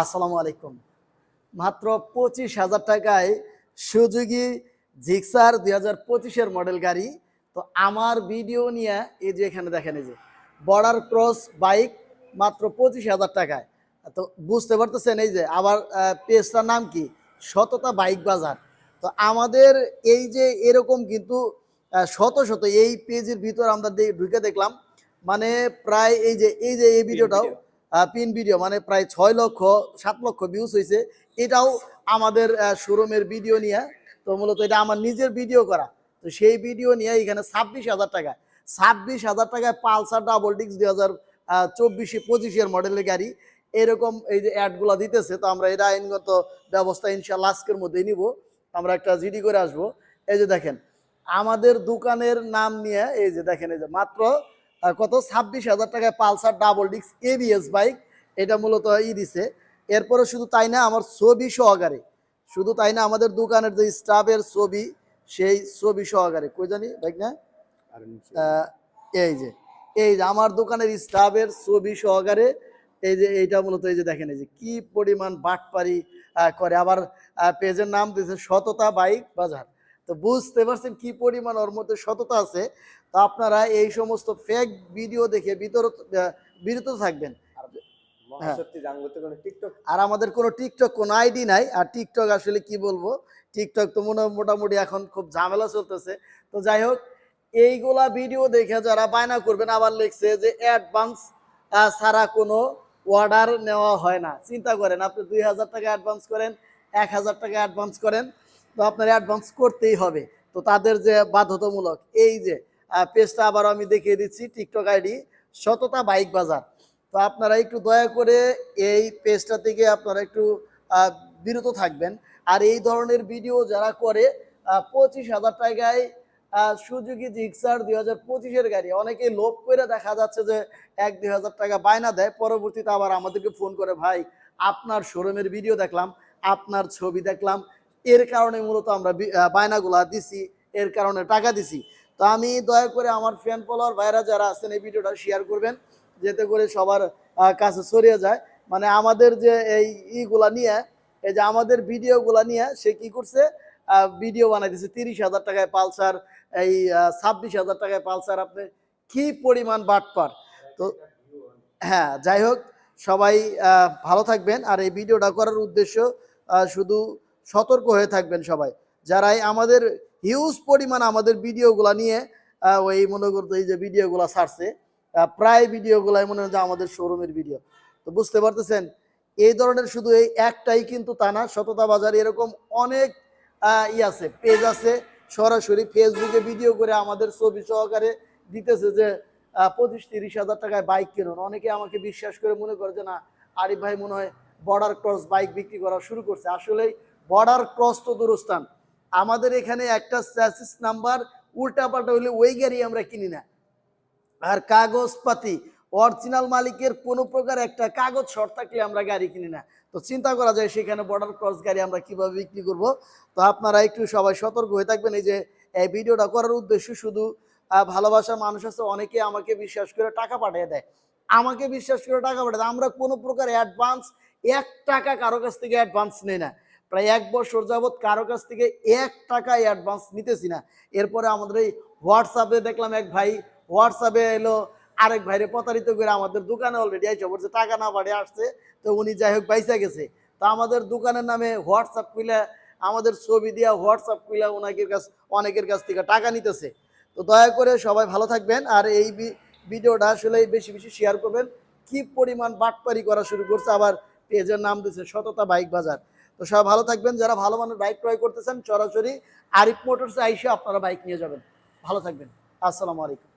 আসসালামু আলাইকুম। মাত্র পঁচিশ হাজার টাকায় সুযোগী জিক্সার দুই হাজার পঁচিশের মডেল গাড়ি। তো আমার ভিডিও নিয়ে এই যে এখানে দেখেন এই যে বর্ডার ক্রস বাইক মাত্র পঁচিশ হাজার টাকায়। তো বুঝতে পারতেছেন এই যে আবার পেজটার নাম কি? সততা বাইক বাজার। তো আমাদের এই যে এরকম কিন্তু শত শত এই পেজের ভিতর আমরা ঢুকে দেখলাম। মানে প্রায় এই যে এই যে এই ভিডিওটাও পিন ভিডিও মানে প্রায় ছয় লক্ষ, সাত লক্ষ ভিউজ হয়েছে এটাও আমাদের শোরুমের ভিডিও নিয়ে। তো মূলত এটা আমার নিজের ভিডিও করা। তো সেই ভিডিও নিয়ে এখানে ছাব্বিশ হাজার টাকা। ছাব্বিশ হাজার টাকায় পালসার ডাবল ডিক্স দুই হাজার চব্বিশে পঁচিশের মডেলের গাড়ি। এরকম এই যে অ্যাডগুলো দিতেছে, তো আমরা এটা আইনগত ব্যবস্থা ইনশাল্লাহ আজকের মধ্যেই নিব। আমরা একটা জিডি করে আসব। এই যে দেখেন, আমাদের দোকানের নাম নিয়ে, এই যে দেখেন, এই যে মাত্র কত? ছাব্বিশ হাজার টাকায় পালসার ডাবল ডিক্স এবিএস বাইক। এটা মূলত ই দিছে। এরপরে শুধু তাই না আমার ছবি সহকারে। শুধু তাই না আমাদের দোকানের যে স্টাফের ছবি সেই ছবি সহকারে। কই জানি দেখ না। এই যে এই যে আমার দোকানের স্টাফের ছবি সহকারে এই যে এইটা মূলত এই যে দেখেন এই যে কি পরিমাণ বাটপারি করে। আবার পেজের নাম দিয়েছে সততা বাইক বাজার। তো বুঝতে পারছেন কি পরিমাণ ওর মধ্যে সততা আছে? তো আপনারা এই সমস্ত ফেক ভিডিও দেখে বিতরত বিরত থাকবেন। আর আমাদের কোনো টিকটক কোনো আইডি নাই। আর টিকটক আসলে কি বলব? টিকটক তো মনে মোটামুটি এখন খুব ঝামেলা চলতেছে। তো যাই হোক এইগুলা ভিডিও দেখে যারা বায়না করবেন আবার লিখছে যে অ্যাডভান্স ছাড়া কোনো অর্ডার নেওয়া হয় না। চিন্তা করেন আপনি দুই হাজার টাকা অ্যাডভান্স করেন এক হাজার টাকা অ্যাডভান্স করেন। তো আপনার অ্যাডভান্স করতেই হবে। তো তাদের যে বাধ্যতামূলক, এই যে পেজটা আবার আমি দেখিয়ে দিচ্ছি টিকটক আইডি সততা বাইক বাজার। তো আপনারা একটু দয়া করে এই পেজটা থেকে আপনারা একটু বিরত থাকবেন। আর এই ধরনের ভিডিও যারা করে পঁচিশ হাজার টাকায় সুযোগী জিক্সার দুই হাজার পঁচিশের গাড়ি। অনেকে লোভ করে দেখা যাচ্ছে যে এক দুই হাজার টাকা বায়না দেয়। পরবর্তীতে আবার আমাদেরকে ফোন করে, ভাই, আপনার শোরুমের ভিডিও দেখলাম, আপনার ছবি দেখলাম এর কারণে মূলত আমরা বায়নাগুলা দিছি, এর কারণে টাকা দিছি। তো আমি দয়া করে আমার ফ্যান ফলোয়ার ভাইরা যারা আছেন এই ভিডিওটা শেয়ার করবেন, যাতে করে সবার কাছে ছড়িয়ে যায়। মানে আমাদের যে এই ইগুলা নিয়ে, এই যে আমাদের ভিডিওগুলা নিয়ে সে কি করছে ভিডিও বানাই দিছে তিরিশ হাজার টাকায় পালসার, এই ছাব্বিশ হাজার টাকায় পালসার। আপনি কি পরিমাণ বাটপার? তো হ্যাঁ যাই হোক, সবাই ভালো থাকবেন। আর এই ভিডিওটা করার উদ্দেশ্য শুধু সতর্ক হয়ে থাকবেন সবাই। যারাই আমাদের হিউজ পরিমাণ আমাদের ভিডিওগুলা নিয়ে ওই মনে করতো এই যে ভিডিওগুলা ছাড়ছে প্রায় ভিডিওগুলাই মনে হয় যে আমাদের শোরুমের ভিডিও তো বুঝতে পারতেছেন? এই ধরনের শুধু এই একটাই কিন্তু তা না, সততা বাজার এরকম অনেক ই আছে পেজ আছে। সরাসরি ফেসবুকে ভিডিও করে আমাদের ছবি সহকারে দিতেছে যে পঁচিশ তিরিশ হাজার টাকায় বাইক কিনুন। অনেকে আমাকে বিশ্বাস করে মনে করে যে না, আরিফ ভাই মনে হয় বর্ডার ক্রস বাইক বিক্রি করা শুরু করছে। আসলেই বর্ডার ক্রস তো দূরস্থান। আমাদের এখানে একটা স্যাসিস নাম্বার উল্টাপাল্টা হলে ওই গাড়ি আমরা কিনি না। আর কাগজপাতি অরিজিনাল মালিকের কোনো প্রকার একটা কাগজ শর্ট থাকলে আমরা গাড়ি কিনি না। তো চিন্তা করা যায় সেখানে বর্ডার ক্রস গাড়ি আমরা কীভাবে বিক্রি করব। তো আপনারা একটু সবাই সতর্ক হয়ে থাকবেন। এই যে, এই ভিডিওটা করার উদ্দেশ্য শুধু ভালোবাসার মানুষ আছে, অনেকে আমাকে বিশ্বাস করে টাকা পাঠিয়ে দেয়। আমাকে বিশ্বাস করে টাকা পাঠিয়ে দেয়। আমরা কোনো প্রকার অ্যাডভান্স এক টাকা কারও কাছ থেকে অ্যাডভান্স নেই না। প্রায় এক বছর যাবৎ কারও কাছ থেকে এক টাকা অ্যাডভান্স নিতেছি না। এরপরে আমাদের এই হোয়াটসঅ্যাপে দেখলাম এক ভাই হোয়াটসঅ্যাপে এলো, আরেক ভাইরে প্রতারিত করে আমাদের দোকানে অলরেডি আইসা পড়ছে টাকা না বাড়ি, আসছে। তো উনি যাই হোক বাইসা গেছে। তো আমাদের দোকানের নামে হোয়াটসঅ্যাপ খুলে আমাদের ছবি দিয়া হোয়াটসঅ্যাপ খুলে ওনাকের কাছ, অনেকের কাছ থেকে টাকা নিতেছে। তো দয়া করে সবাই ভালো থাকবেন আর এই ভিডিওটা আসলে বেশি বেশি শেয়ার করবেন। কি পরিমাণ বাটপারি করা শুরু করছে, আবার পেজের নাম দিয়েছে সততা বাইক বাজার। তো সবাই ভালো থাকবেন। যারা ভালো মানের বাইক ক্রয় করতেছেন, সরাসরি আরিফ মোটরসে আইসে আপনারা বাইক নিয়ে যাবেন। ভালো থাকবেন। আসসালামু আলাইকুম।